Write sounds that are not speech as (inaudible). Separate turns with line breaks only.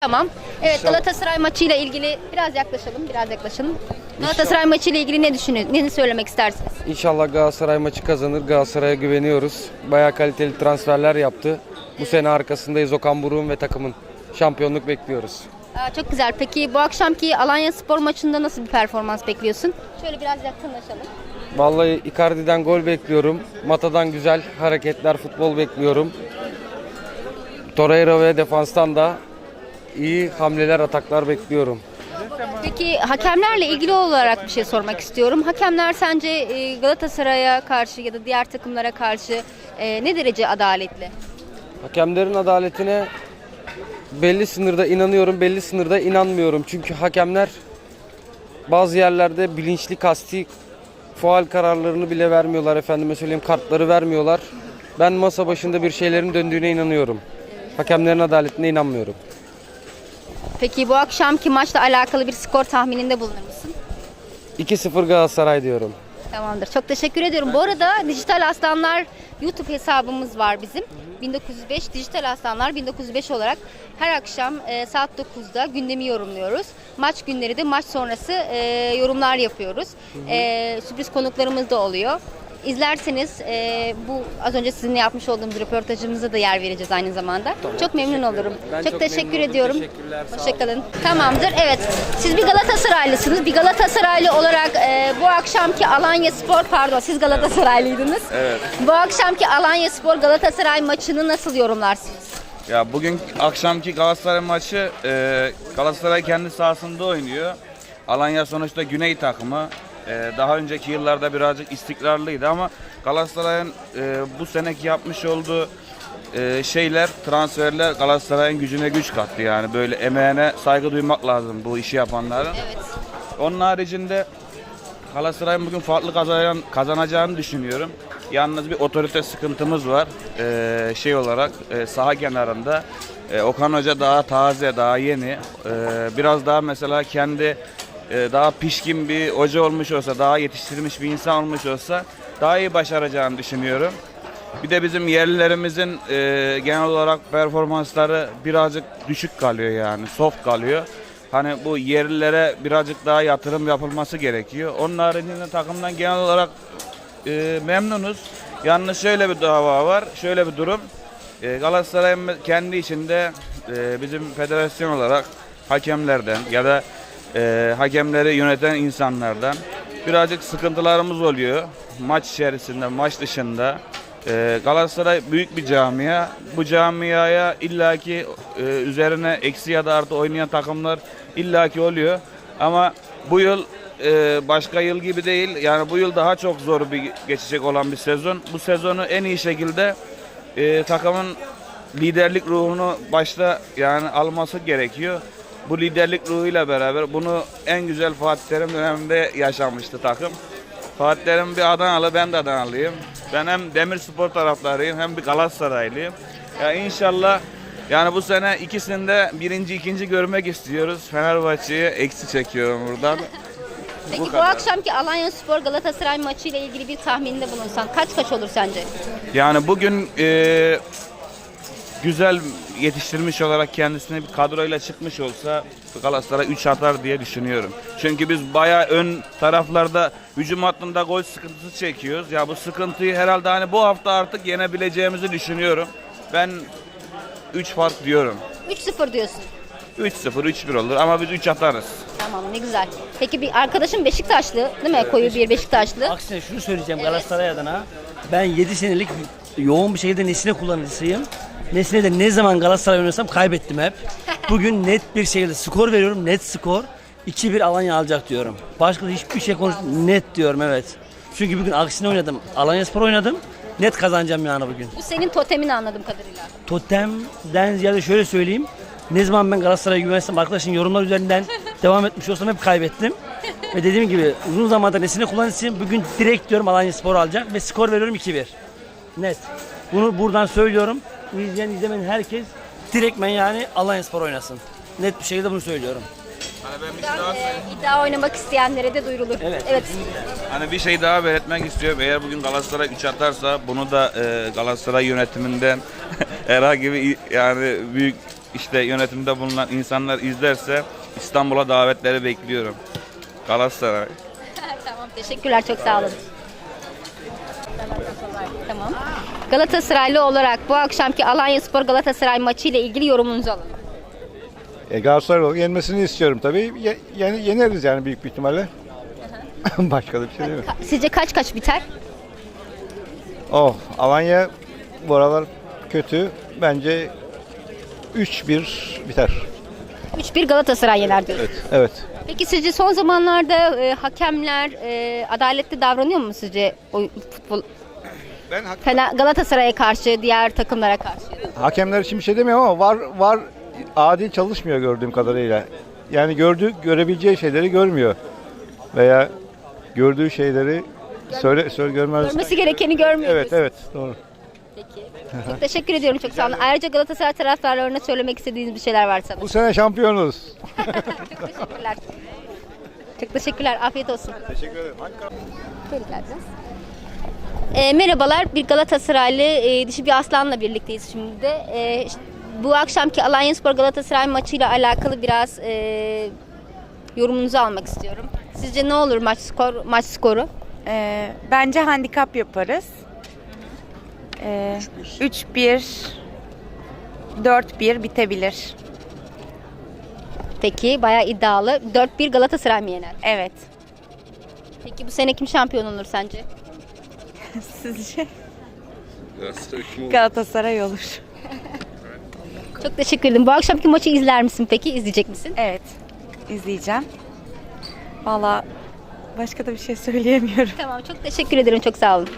Tamam. Evet Galatasaray maçıyla ilgili biraz yaklaşalım, biraz yaklaşalım. Galatasaray maçıyla ilgili ne düşünüyorsunuz? Ne söylemek istersiniz?
İnşallah Galatasaray maçı kazanır. Galatasaray'a güveniyoruz. Bayağı kaliteli transferler yaptı. Bu sene arkasındayız Okan Buruk'un ve takımın. Şampiyonluk bekliyoruz.
Aa, çok güzel. Peki bu akşamki Alanya Spor maçında nasıl bir performans bekliyorsun? Şöyle biraz yakınlaşalım.
Vallahi Icardi'den gol bekliyorum. Mata'dan güzel hareketler, futbol bekliyorum. Torreira ve defanstan da iyi hamleler, ataklar bekliyorum.
Peki hakemlerle ilgili olarak bir şey sormak istiyorum. Hakemler sence e, Galatasaray'a karşı ya da diğer takımlara karşı e, ne derece adaletli?
Hakemlerin adaletine belli sınırda inanıyorum, belli sınırda inanmıyorum. Çünkü hakemler bazı yerlerde bilinçli kasti faal kararlarını bile vermiyorlar efendime söyleyeyim kartları vermiyorlar. Ben masa başında bir şeylerin döndüğüne inanıyorum. Hakemlerin adaletine inanmıyorum.
Peki bu akşamki maçla alakalı bir skor tahmininde bulunur musun?
2-0 Galatasaray diyorum.
Tamamdır. Çok teşekkür ediyorum. Bu arada Dijital Aslanlar YouTube hesabımız var bizim. 1905 Dijital Aslanlar 1905 olarak her akşam e, saat 9'da gündemi yorumluyoruz. Maç günleri de maç sonrası e, yorumlar yapıyoruz. E, sürpriz konuklarımız da oluyor. İzlerseniz e, bu az önce sizinle yapmış olduğumuz röportajımıza da yer vereceğiz aynı zamanda. çok memnun olurum.
Ben
çok,
çok
teşekkür
memnun oldum.
ediyorum.
Teşekkürler, sağ olun.
Hoşçakalın. Tamamdır. Evet. Siz bir Galatasaraylısınız. Bir Galatasaraylı olarak bu akşamki Alanya Spor pardon siz Galatasaraylıydınız.
Evet.
Bu akşamki Alanya Spor Galatasaray maçını nasıl yorumlarsınız?
Ya bugün akşamki Galatasaray maçı e, Galatasaray kendi sahasında oynuyor. Alanya sonuçta güney takımı. E, daha önceki yıllarda birazcık istikrarlıydı ama Galatasaray'ın e, bu seneki yapmış olduğu e, şeyler, transferler Galatasaray'ın gücüne güç kattı yani. Böyle emeğine saygı duymak lazım bu işi yapanların.
Evet.
Onun haricinde Galatasaray'ın bugün farklı kazanan, kazanacağını düşünüyorum. Yalnız bir otorite sıkıntımız var. Ee, şey olarak e, saha kenarında. E, Okan Hoca daha taze, daha yeni. Ee, biraz daha mesela kendi e, daha pişkin bir hoca olmuş olsa, daha yetiştirilmiş bir insan olmuş olsa daha iyi başaracağını düşünüyorum. Bir de bizim yerlilerimizin e, genel olarak performansları birazcık düşük kalıyor yani, soft kalıyor. Hani bu yerlilere birazcık daha yatırım yapılması gerekiyor. Onun haricinde takımdan genel olarak e, memnunuz. Yalnız şöyle bir dava var, şöyle bir durum. E, Galatasaray'ın kendi içinde e, bizim federasyon olarak hakemlerden ya da e, hakemleri yöneten insanlardan birazcık sıkıntılarımız oluyor. Maç içerisinde, maç dışında. E, Galatasaray büyük bir camia. Bu camiaya illaki e, üzerine eksi ya da artı oynayan takımlar illaki oluyor. Ama bu yıl e, başka yıl gibi değil. Yani bu yıl daha çok zor bir geçecek olan bir sezon. Bu sezonu en iyi şekilde e, takımın liderlik ruhunu başta yani alması gerekiyor. Bu liderlik ruhuyla beraber bunu en güzel Fatih Terim döneminde yaşamıştı takım. Fatih Terim bir Adanalı, ben de Adanalıyım. Ben hem Demirspor taraftarıyım hem bir Galatasaraylıyım. Ya inşallah yani bu sene ikisinde birinci, ikinci görmek istiyoruz. Fenerbahçe'ye eksi çekiyorum buradan.
Peki bu,
kadar.
akşamki Alanya Spor Galatasaray maçıyla ilgili bir tahminde bulunsan kaç kaç olur sence?
Yani bugün e, güzel yetiştirmiş olarak kendisine bir kadroyla çıkmış olsa Galatasaray 3 atar diye düşünüyorum. Çünkü biz bayağı ön taraflarda hücum hattında gol sıkıntısı çekiyoruz. Ya bu sıkıntıyı herhalde hani bu hafta artık yenebileceğimizi düşünüyorum. Ben 3 fark diyorum.
3-0 diyorsun.
3-0, 3-1 olur ama biz 3 atarız.
Tamam ne güzel. Peki bir arkadaşım Beşiktaşlı değil mi? Koyu bir Beşiktaşlı.
Aksine şunu söyleyeceğim Galatasaray adına. Ben 7 senelik yoğun bir şekilde Nesine kullanıcısıyım. Nesine de ne zaman Galatasaray oynasam kaybettim hep. (laughs) Bugün net bir şekilde skor veriyorum. Net skor. 2-1 Alanya alacak diyorum. Başka hiçbir şey konuş net diyorum evet. Çünkü bugün aksine oynadım. Alanya Spor oynadım. Net kazanacağım yani bugün.
Bu senin totemin anladığım kadarıyla.
Totemden ziyade şöyle söyleyeyim. Ne zaman ben Galatasaray'a güvensem arkadaşın yorumlar üzerinden (laughs) devam etmiş olsam hep kaybettim. Ve dediğim gibi uzun zamandır nesine kullanıcısıyım. Bugün direkt diyorum Alanya Spor alacak ve skor veriyorum 2-1. Net. Bunu buradan söylüyorum. İzleyen izlemeyen herkes direkt ben yani Alanya Spor oynasın. Net bir şekilde bunu söylüyorum.
Hani ben bir şey daha
e, iddia oynamak isteyenlere de duyurulur.
Evet,
evet.
Hani bir şey daha belirtmek istiyorum. Eğer bugün Galatasaray 3 atarsa bunu da e, Galatasaray yönetiminden (laughs) herhangi bir yani büyük işte yönetimde bulunan insanlar izlerse İstanbul'a davetleri bekliyorum. Galatasaray. (laughs)
Tamam teşekkürler çok sağ olun. Tamam. Galatasaraylı olarak bu akşamki Alanya Spor Galatasaray maçı ile ilgili yorumunuzu alalım.
E, Galatasaray yenmesini istiyorum tabii. Ye- yeni- yeneriz yani büyük bir ihtimalle. (laughs) Başka da bir şey değil mi?
Ka- Sizce kaç kaç biter?
Oh, Alanya bu aralar kötü. Bence 3-1 biter.
3-1 Galatasaray yener diyoruz.
Evet.
Peki sizce son zamanlarda e, hakemler e, adaletli davranıyor mu sizce o futbol
Ben
Fena Galatasaray'a karşı, diğer takımlara karşı?
hakemler için bir şey demiyorum ama var var adil çalışmıyor gördüğüm kadarıyla. Yani gördüğü görebileceği şeyleri görmüyor. Veya gördüğü şeyleri söyle söyle görmez.
Görmesi gerekeni görmüyor.
Evet
diyorsun.
evet doğru.
Peki. Çok teşekkür ediyorum çok sağ olun. Ayrıca Galatasaray taraftarlarına söylemek istediğiniz bir şeyler varsa.
Bu sene şampiyonuz. (laughs)
Teşekkürler. Çok teşekkürler. Afiyet olsun.
Teşekkür ederim.
Böyle geleceğiz. E, merhabalar. Bir Galatasaraylı e, dişi bir aslanla birlikteyiz şimdi de. E, işte bu akşamki Alanyaspor Galatasaray maçıyla alakalı biraz e, yorumunuzu almak istiyorum. Sizce ne olur maç skor maç skoru?
Ee, bence handikap yaparız. Ee, 3-1 4-1 bitebilir.
Peki bayağı iddialı. 4-1 Galatasaray mı yener?
Evet.
Peki bu sene kim şampiyon olur sence? (laughs)
Sizce? Galatasaray olur. (laughs)
Çok teşekkür ederim. Bu akşamki maçı izler misin peki? İzleyecek misin?
Evet. izleyeceğim. Valla başka da bir şey söyleyemiyorum.
Tamam çok teşekkür ederim. Çok sağ olun.